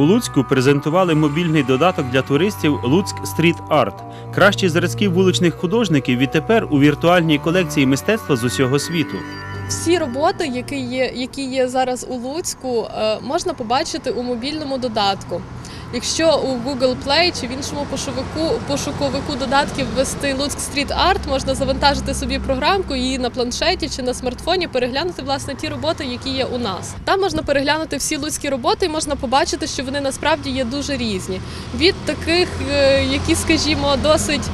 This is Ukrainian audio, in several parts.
У Луцьку презентували мобільний додаток для туристів Луцьк Стріт Арт. Кращі зразки вуличних художників відтепер у віртуальній колекції мистецтва з усього світу. Всі роботи, які є, які є зараз у Луцьку, е, можна побачити у мобільному додатку. Якщо у Google Play чи в іншому пошуковику, пошуковику додатків ввести Луцьк Street Art, можна завантажити собі програмку її на планшеті чи на смартфоні переглянути власне ті роботи, які є у нас. Там можна переглянути всі луцькі роботи і можна побачити, що вони насправді є дуже різні. Від таких, е, які, скажімо, досить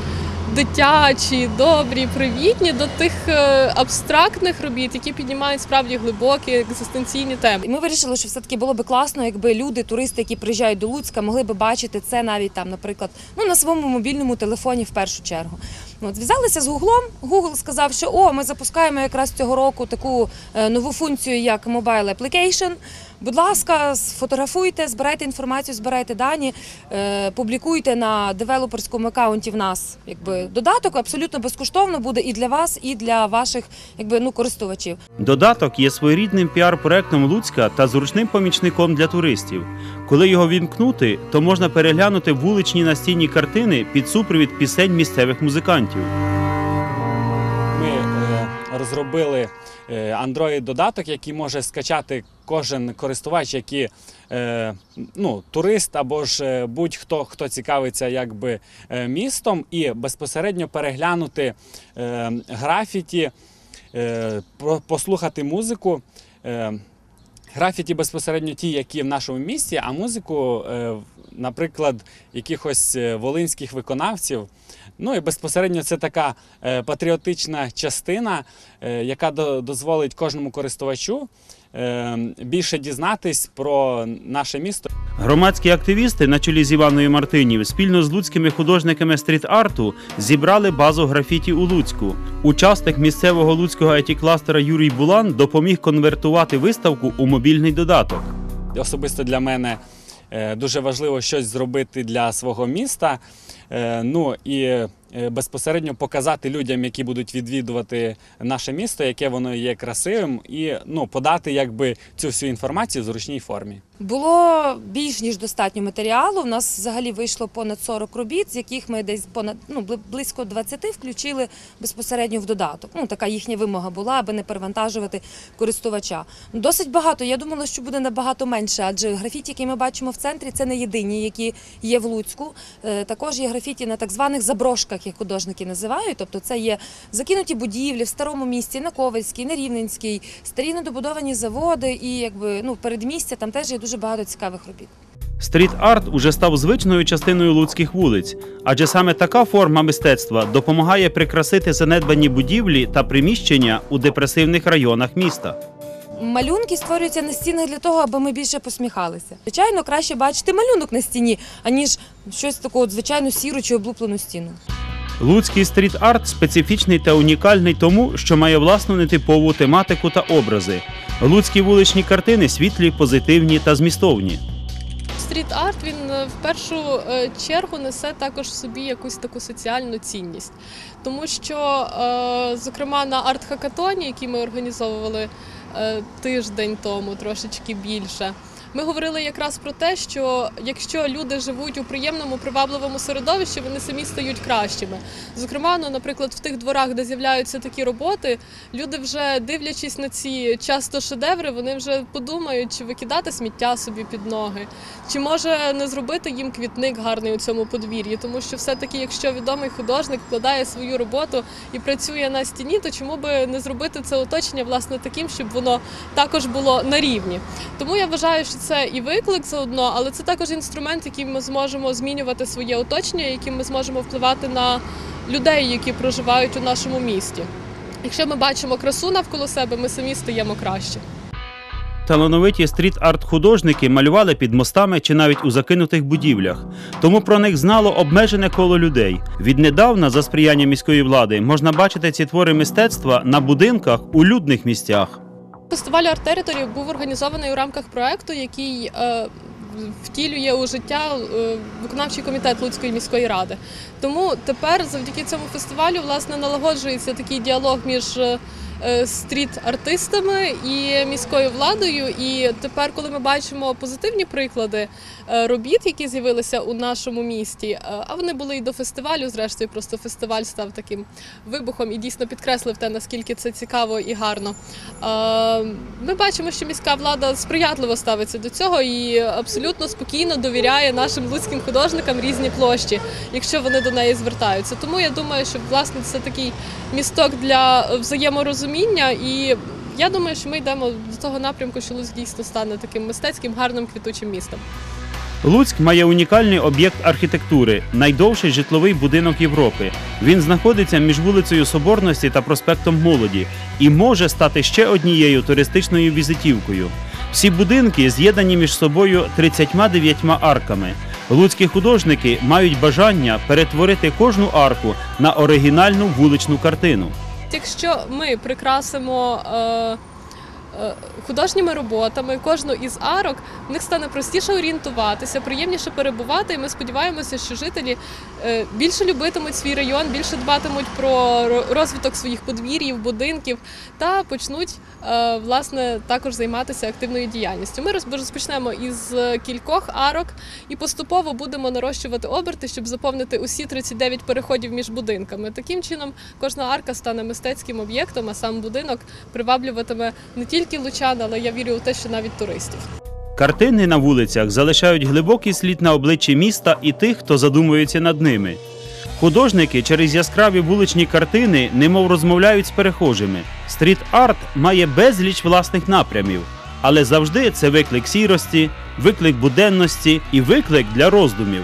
дитячі, добрі, привітні до тих е, абстрактних робіт, які піднімають справді глибокі екзистенційні теми. Ми вирішили, що все-таки було би класно, якби люди, туристи, які приїжджають до Луцька, могли би бачити це навіть там, наприклад, ну на своєму мобільному телефоні в першу чергу. Ну, От зв'язалися з Гуглом. Google сказав, що о, ми запускаємо якраз цього року таку е, нову функцію, як Mobile Application. Будь ласка, сфотографуйте, збирайте інформацію, збирайте дані, е, публікуйте на девелоперському аккаунті в нас якби додаток. Абсолютно безкоштовно буде і для вас, і для ваших якби ну користувачів. Додаток є своєрідним піар-проектом Луцька та зручним помічником для туристів. Коли його вімкнути, то можна переглянути вуличні настінні картини під супровід пісень місцевих музикантів. Ми е, розробили Android-додаток, який може скачати кожен користувач, який е, ну, турист або ж е, будь-хто, хто цікавиться якби, містом, і безпосередньо переглянути графіті, послухати музику. Графіті безпосередньо ті, які в нашому місті, а музику, е, наприклад, якихось е, волинських виконавців. Ну і безпосередньо це така е, патріотична частина, яка дозволить кожному користувачу більше дізнатись про наше місто. Громадські активісти на чолі з Іваною Мартинів спільно з луцькими художниками стріт-арту зібрали базу графіті у Луцьку. Учасник місцевого луцького IT-кластера Юрій Булан допоміг конвертувати виставку у мобільний додаток. Особисто для мене е, дуже важливо щось зробити для свого міста. Е, Ну і безпосередньо показати людям, які будуть відвідувати наше місто, яке воно є красивим, і ну подати якби цю всю інформацію в зручній формі. Було більш ніж достатньо матеріалу. У нас взагалі вийшло понад 40 робіт, з яких ми десь понад ну близько 20 включили безпосередньо в додаток. Ну така їхня вимога була, аби не перевантажувати користувача. Досить багато. Я думала, що буде набагато менше, адже графіті, які ми бачимо в центрі, це не єдині, які є в Луцьку. Е, Також є графіті на так званих заброшках, як художники називають. Тобто, це є закинуті будівлі в старому місті, на Ковальській, на Рівненській, старі недобудовані заводи і якби ну передмістя там теж є дуже багато цікавих робіт. Стріт-арт уже став звичною частиною луцьких вулиць, адже саме така форма мистецтва допомагає прикрасити занедбані будівлі та приміщення у депресивних районах міста. Малюнки створюються на стінах для того, аби ми більше посміхалися. Звичайно, краще бачити малюнок на стіні, аніж щось таку от звичайну сіру чи облуплену стіну. Луцький стріт-арт специфічний та унікальний тому, що має власну нетипову тематику та образи. Луцькі вуличні картини світлі, позитивні та змістовні. Стріт-арт він е, в першу е, чергу несе також в собі якусь таку соціальну цінність, тому що, е, зокрема, на арт-хакатоні, який ми організовували тиждень тому, трошечки більше. Ми говорили якраз про те, що якщо люди живуть у приємному, привабливому середовищі, вони самі стають кращими. Зокрема, ну, наприклад, в тих дворах, де з'являються такі роботи, люди вже дивлячись на ці часто шедеври, вони вже подумають, чи викидати сміття собі під ноги, чи може не зробити їм квітник гарний у цьому подвір'ї, тому що все-таки, якщо відомий художник вкладає свою роботу і працює на стіні, то чому би не зробити це оточення власне таким, щоб воно також було на рівні. Тому я вважаю, що це і виклик заодно, але це також інструмент, яким ми зможемо змінювати своє оточення, яким ми зможемо впливати на людей, які проживають у нашому місті. Якщо ми бачимо красу навколо себе, ми самі стаємо краще. Талановиті стріт-арт художники малювали під мостами чи навіть у закинутих будівлях. Тому про них знало обмежене коло людей. Віднедавна, за сприяння міської влади, можна бачити ці твори мистецтва на будинках у людних місцях. Фестиваль Арт Територі був організований у рамках проекту, який е, втілює у життя е, виконавчий комітет Луцької міської ради. Тому тепер, завдяки цьому фестивалю, власне, налагоджується такий діалог між е, стріт-артистами і міською владою. І тепер, коли ми бачимо позитивні приклади е, робіт, які з'явилися у нашому місті, е, а вони були і до фестивалю, зрештою, просто фестиваль став таким вибухом і дійсно підкреслив те, наскільки це цікаво і гарно. Е, Ми бачимо, що міська влада сприятливо ставиться до цього і абсолютно спокійно довіряє нашим луцьким художникам різні площі, якщо вони до неї звертаються. Тому я думаю, що власне це такий місток для взаєморозуміння і. Я думаю, що ми йдемо до того напрямку, що Луцьк дійсно стане таким мистецьким, гарним, квітучим містом. Луцьк має унікальний об'єкт архітектури найдовший житловий будинок Європи. Він знаходиться між вулицею Соборності та проспектом Молоді і може стати ще однією туристичною візитівкою. Всі будинки з'єднані між собою 39 арками. Луцькі художники мають бажання перетворити кожну арку на оригінальну вуличну картину. Якщо ми прикрасимо е, художніми роботами кожну із арок, в них стане простіше орієнтуватися, приємніше перебувати. І ми сподіваємося, що жителі е, більше любитимуть свій район, більше дбатимуть про розвиток своїх подвір'їв, будинків та почнуть е, власне також займатися активною діяльністю. Ми розпочнемо із е, кількох арок і поступово будемо нарощувати оберти, щоб заповнити усі 39 переходів між будинками. Таким чином, кожна арка стане мистецьким об'єктом, а сам будинок приваблюватиме не тільки лучан, але я вірю у те, що навіть туристів. Картини на вулицях залишають глибокий слід на обличчі міста і тих, хто задумується над ними. Художники через яскраві вуличні картини немов розмовляють з перехожими. Стріт-арт має безліч власних напрямів, але завжди це виклик сірості, виклик буденності і виклик для роздумів.